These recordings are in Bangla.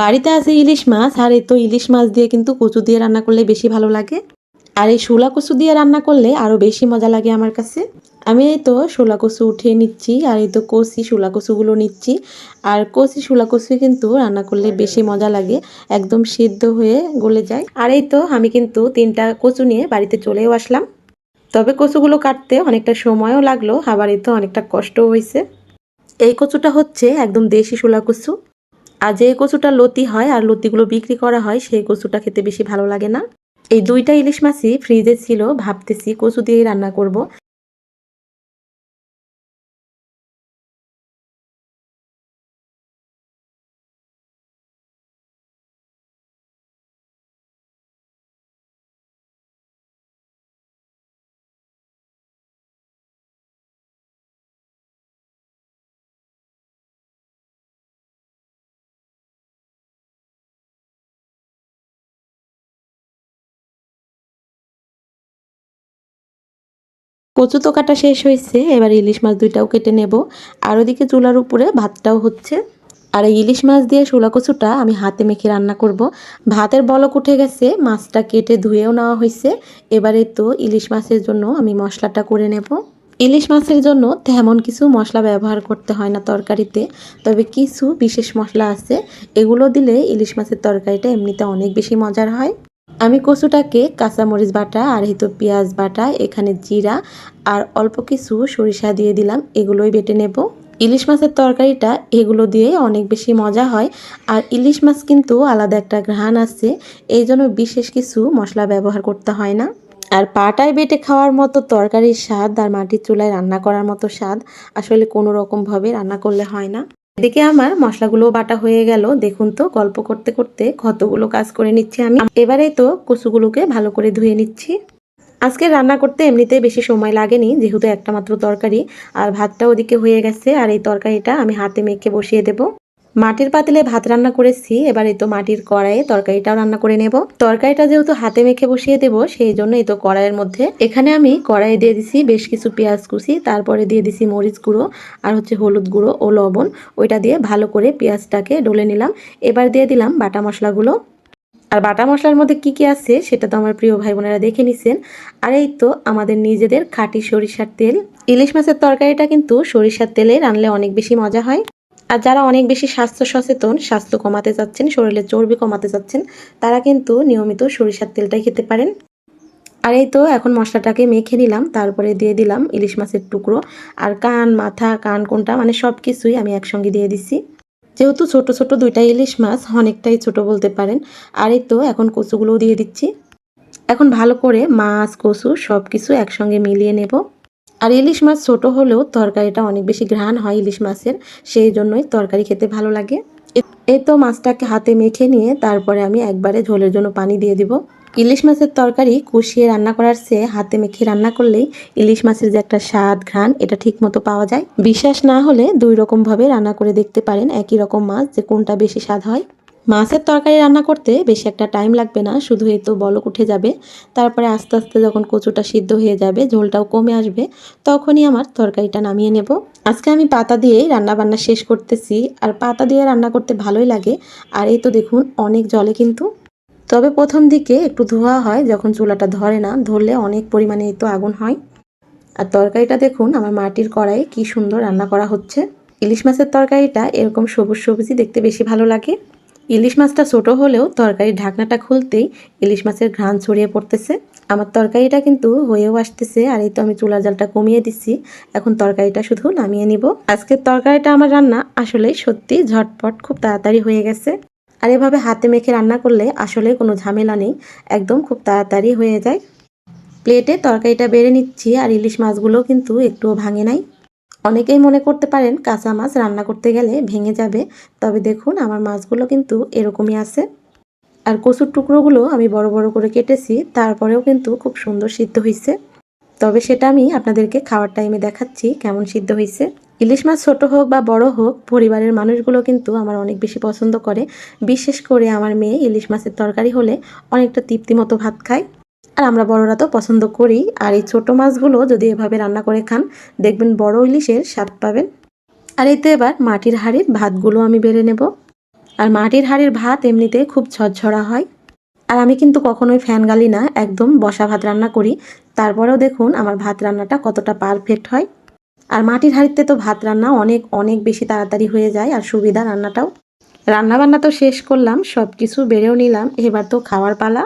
বাড়িতে আছে ইলিশ মাছ, আর এই তো ইলিশ মাছ দিয়ে কিন্তু কচু দিয়ে রান্না করলে বেশি ভালো লাগে। আর এই শোলা কচু দিয়ে রান্না করলে আরও বেশি মজা লাগে আমার কাছে। আমি এই তো শোলা কচু উঠিয়ে নিচ্ছি, আর এই তো কচি শোলা কচুগুলো নিচ্ছি। আর কচি শোলা কচু কিন্তু রান্না করলে বেশি মজা লাগে, একদম সিদ্ধ হয়ে গলে যায়। আর এই তো আমি কিন্তু তিনটা কচু নিয়ে বাড়িতে চলেও আসলাম। তবে কচুগুলো কাটতে অনেকটা সময়ও লাগল, আবার এই তো অনেকটা কষ্টও হয়েছে। এই কচুটা হচ্ছে একদম দেশি শোলা কচু। আর যে কচুটা লতি হয় আর লতিগুলো বিক্রি করা হয়, সেই কচুটা খেতে বেশি ভালো লাগে না এই দুইটা ইলিশ মাছই ফ্রিজে ছিল, ভাবতেছি কচু দিয়েই রান্না করব। কচু তো কাটা শেষ হয়েছে, এবার ইলিশ মাছ দুইটাও কেটে নেব। আর ওদিকে চুলার উপরে ভাতটাও হচ্ছে। আর এই ইলিশ মাছ দিয়ে শোলা কচুটা আমি হাতে মেখে রান্না করব। ভাতের বলক উঠে গেছে, মাছটা কেটে ধুয়েও নেওয়া হয়েছে। এবারে তো ইলিশ মাছের জন্য আমি মশলাটা করে নেব। ইলিশ মাছের জন্য তেমন কিছু মশলা ব্যবহার করতে হয় না তরকারিতে, তবে কিছু বিশেষ মশলা আছে। এগুলো দিলে ইলিশ মাছের তরকারিটা এমনিতে অনেক বেশি মজার হয়। আমি কচুটাকে কাঁচামরিচ বাটা আর এই তো পেঁয়াজ বাটা, এখানে জিরা আর অল্প কিছু সরিষা দিয়ে দিলাম, এগুলোই বেটে নেব। ইলিশ মাছের তরকারিটা এগুলো দিয়ে অনেক বেশি মজা হয় আর ইলিশ মাছ কিন্তু আলাদা একটা ঘ্রাণ আছে, এই জন্য বিশেষ কিছু মশলা ব্যবহার করতে হয় না। আর পাটায় বেটে খাওয়ার মতো তরকারির স্বাদ আর মাটির চুলায় রান্না করার মতো স্বাদ আসলে কোনো রকমভাবে রান্না করলে হয় না। এদিকে আমার মশলাগুলো বাটা হয়ে গেল। দেখুন তো, গল্প করতে করতে কতগুলো কাজ করে নিচ্ছি আমি। এবারে তো কচুগুলোকে ভালো করে ধুয়ে নিচ্ছি। আজকে রান্না করতে এমনিতেই বেশি সময় লাগেনি, যেহেতু একটা মাত্র তরকারি। আর ভাতটা ওদিকে হয়ে গেছে, আর এই তরকারিটা আমি হাতে মেখে বসিয়ে দেব। মাটির পাতিলে ভাত রান্না করেছি, এবার এই তো মাটির কড়াইয়ে তরকারিটাও রান্না করে নেব। তরকারিটা যেহেতু হাতে মেখে বসিয়ে দেব, সেই জন্য এই তো কড়াইয়ের মধ্যে। এখানে আমি কড়াই দিয়ে দিছি বেশ কিছু পেঁয়াজ কুচি, তারপরে দিয়ে দিছি মরিচ গুঁড়ো আর হচ্ছে হলুদ গুঁড়ো ও লবণ। ওইটা দিয়ে ভালো করে পেঁয়াজটাকে ডলে নিলাম। এবার দিয়ে দিলাম বাটা মশলাগুলো। আর বাটা মশলার মধ্যে কি কি আছে, সেটা তো আমার প্রিয় ভাই বোনেরা দেখে নিছেন। আর এই তো আমাদের নিজেদের খাঁটি সরিষার তেল। ইলিশ মাছের তরকারিটা কিন্তু সরিষার তেলে রানলে অনেক বেশি মজা হয়। আর যারা অনেক বেশি স্বাস্থ্য সচেতন, স্বাস্থ্য কমাতে চাচ্ছেন, শরীরে চর্বি কমাতে চাচ্ছেন, তারা কিন্তু নিয়মিত সরিষার তেলটাই খেতে পারেন। আর এই তো এখন মশলাটাকে মেখে নিলাম, তারপরে দিয়ে দিলাম ইলিশ মাছের টুকরো। আর কান, মাথা, কান, কোনটা মানে সব কিছুই আমি একসঙ্গে দিয়ে দিছি। যেহেতু ছোট ছোট দুইটা ইলিশ মাছ, অনেকটাই ছোট বলতে পারেন। আর এই তো এখন কচুগুলোও দিয়ে দিচ্ছি। এখন ভালো করে মাছ, কচু সব কিছু একসঙ্গে মিলিয়ে নেব। আর ইলিশ মাছ ছোট হলেও তরকারিটা অনেক বেশি ঘ্রাণ হয় ইলিশ মাছের, সেই জন্যই তরকারি খেতে ভালো লাগে। এই তো মাছটাকে হাতে মেখে নিয়ে তারপরে আমি একবারে ঝোলের জন্য পানি দিয়ে দিব। ইলিশ মাছের তরকারি কষিয়ে রান্না করার চেয়ে হাতে মেখে রান্না করলেই ইলিশ মাছের যে একটা স্বাদ, ঘ্রাণ, এটা ঠিক মতো পাওয়া যায়। বিশ্বাস না হলে দুই রকমভাবে রান্না করে দেখতে পারেন, একই রকম মাছ যে কোনটা বেশি স্বাদ হয়। মাছের তরকারি রান্না করতে বেশি একটা টাইম লাগবে না, শুধু এই তো বলক উঠে যাবে। তারপরে আস্তে আস্তে যখন কচুটা সিদ্ধ হয়ে যাবে, ঝোলটাও কমে আসবে, তখনই আমার তরকারিটা নামিয়ে নেব। আজকে আমি পাতা দিয়েই রান্না বান্না শেষ করতেছি, আর পাতা দিয়ে রান্না করতে ভালোই লাগে। আর এই তো দেখুন, অনেক জলে কিন্তু। তবে প্রথম দিকে একটু ধোয়া হয়, যখন চুলাটা ধরে না, ধরলে অনেক পরিমাণে এই তো আগুন হয়। আর তরকারিটা দেখুন, আমার মাটির কড়াই কি সুন্দর রান্না করা হচ্ছে। ইলিশ মাছের তরকারিটা এরকম সবুজ সবুজই দেখতে বেশি ভালো লাগে। ইলিশ মাছটা ছোট হলেও তরকারির ঢাকনাটা খুলতেই ইলিশ মাছের ঘ্রাণ ছড়িয়ে পড়তেছে। আমার তরকারিটা কিন্তু হয়েও আসতেছে আর এই তো আমি চুলার জালটা কমিয়ে দিচ্ছি। এখন তরকারিটা শুধু নামিয়ে নিব। আজকের তরকারিটা আমার রান্না আসলে সত্যি ঝটপট খুব তাড়াতাড়ি হয়ে গেছে। আর এভাবে হাতে মেখে রান্না করলে আসলে কোনো ঝামেলা নেই, একদম খুব তাড়াতাড়ি হয়ে যায়। প্লেটে তরকারিটা বেড়ে নিচ্ছি আর ইলিশ মাছগুলো কিন্তু একটুও ভাঙে নাই। অনেকেই মনে করতে পারেন কাঁচা মাছ রান্না করতে গেলে ভেঙে যাবে, তবে দেখুন আমার মাছগুলো কিন্তু এরকমই আছে। আর কচুর টুকরোগুলো আমি বড় বড় করে কেটেছি, তারপরেও কিন্তু খুব সুন্দর সিদ্ধ হয়েছে তবে সেটা আমি আপনাদেরকে খাওয়ার টাইমে দেখাচ্ছি কেমন সিদ্ধ হয়েছে ইলিশ মাছ ছোট হোক বা বড় হোক, পরিবারের মানুষগুলো কিন্তু আমার অনেক বেশি পছন্দ করে। বিশেষ করে আমার মেয়ে ইলিশ মাছের তরকারি হলে অনেকটা তৃপ্তি মতো ভাত খায়। আর আমরা বড়রা তো পছন্দ করি। আর এই ছোট মাছগুলো যদি এভাবে রান্না করে খান, দেখবেন বড় ইলিশের স্বাদ পাবেন। আর এতে এবার মাটির হাঁড়ির ভাতগুলো আমি বেড়ে নেব। আর মাটির হাঁড়ির ভাত এমনিতে খুব ঝরঝরা হয়। আর আমি কিন্তু কখনোই ফ্যান গালি না, একদম বসা ভাত রান্না করি। তারপরেও দেখুন আমার ভাত রান্নাটা কতটা পারফেক্ট হয়। আর মাটির হাঁড়িতে তো ভাত রান্না অনেক অনেক বেশি তাড়াতাড়ি হয়ে যায় আর সুবিধা রান্নাটাও। রান্না বান্না তো শেষ করলাম সব কিছু বেড়েও নিলাম। এবার তো খাওয়ার পালা।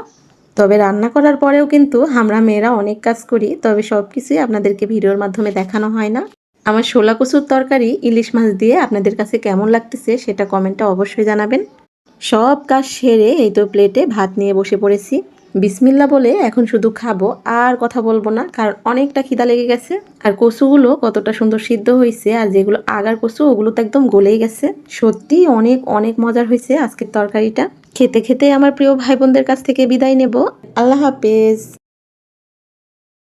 তবে রান্না করার পরেও কিন্তু আমরা মেয়েরা অনেক কাজ করি, তবে সব কিছুই আপনাদেরকে ভিডিওর মাধ্যমে দেখানো হয় না। আমার শোলা কচুর তরকারি, ইলিশ মাছ দিয়ে আপনাদের কাছে কেমন লাগতেছে সেটা কমেন্টে অবশ্যই জানাবেন। সব কাজ সেরে এই তো প্লেটে ভাত নিয়ে বসে পড়েছি। বিসমিল্লা বলে এখন শুধু খাব আর কথা বলব না, কারণ অনেকটা খিদা লেগে গেছে। আর কচুগুলো কতটা সুন্দর সিদ্ধ হয়েছে আর যেগুলো আগার কচু, ওগুলো তো একদম গলেই গেছে। সত্যি অনেক অনেক মজার হয়েছে আজকের তরকারিটা। খেতে খেতে আমার প্রিয় ভাই বোনদের কাছ থেকে বিদায় নেব। আল্লাহ হাফেজ।